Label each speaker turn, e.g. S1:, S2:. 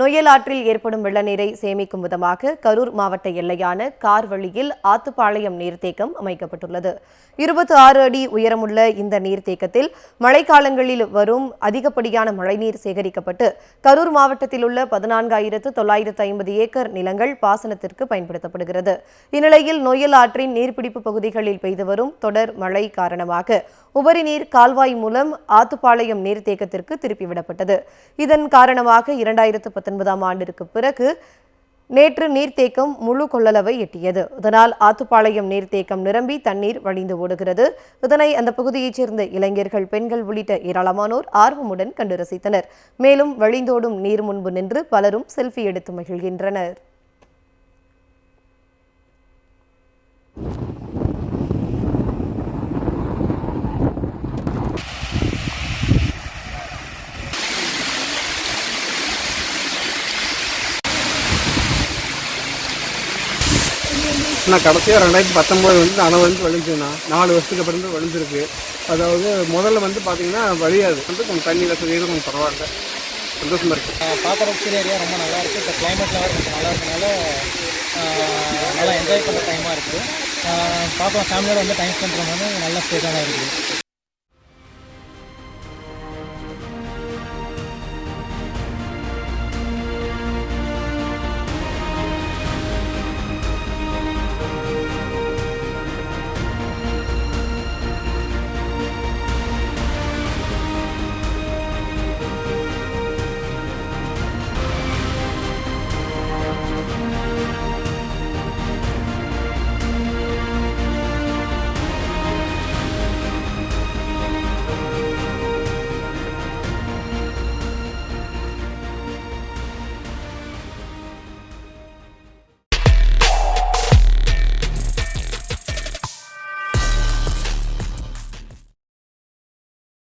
S1: Noel ஆற்றில் ஏற்படும் வெள்ள நீரை சேமிக்கும் விதமாக கரூர் மாவட்ட எல்லையான கார்வழியில் ஆத்துப்பாளையம் நீர்த்தேக்கம் அமைக்கப்பட்டுள்ளது. இருபத்தி ஆறு அடி உயரமுள்ள இந்த நீர்த்தேக்கத்தில் மழைக்காலங்களில் வரும் அதிகப்படியான மழைநீர் சேகரிக்கப்பட்டு கரூர் மாவட்டத்தில் உள்ள பதினான்காயிரத்து தொள்ளாயிரத்து ஐம்பது ஏக்கர் நிலங்கள் பாசனத்திற்கு பயன்படுத்தப்படுகிறது. இந்நிலையில் நொயல் ஆற்றின் நீர்பிடிப்பு பகுதிகளில் பெய்து வரும் தொடர் மழை காரணமாக உபரி நீர் கால்வாய் மூலம் ஆத்துப்பாளையம் நீர்த்தேக்கத்திற்கு திருப்பிவிடப்பட்டது. இதன் காரணமாக இரண்டாயிரத்து பத்தொன்பதாம் ஆண்டிற்கு பிறகு நேற்று நீர்த்தேக்கம் முழு கொள்ளளவை எட்டியது. இதனால் ஆத்துப்பாளையம் நீர்த்தேக்கம் நிரம்பி தண்ணீர் வழிந்து ஓடுகிறது. இதனை அந்த பகுதியைச் சேர்ந்த இளைஞர்கள் பெண்கள் உள்ளிட்ட ஏராளமானோர் ஆர்வமுடன் கண்டு ரசித்தனர். மேலும் வழிந்தோடும் நீர் முன்பு நின்று பலரும் செல்ஃபி எடுத்து மகிழ்கின்றனர்.
S2: நான் கடைசியாக ரெண்டாயிரத்தி பத்தொம்போது வந்து அணை வந்து வழிஞ்சுண்ணா நாலு வருஷத்துக்கு அப்புறம் தான் அதாவது முதல்ல வந்து பார்த்தீங்கன்னா வழியாது வந்து கொஞ்சம் தண்ணி வசதி கொஞ்சம் பரவாயில்ல. சந்தோஷமாக இருக்குது
S3: பார்க்குற சில ஏரியா ரொம்ப நல்லா இருக்குது இப்போ கிளைமேட் லெவல் கொஞ்சம் நல்லா இருக்கனால நல்லா என்ஜாய் பண்ணுற டைமாக இருக்குது பாப்பா ஃபேமிலியோட வந்து டைம் ஸ்பெண்ட் பண்ணாலும் நல்ல ஸ்பேஸாக தான் இருக்குது.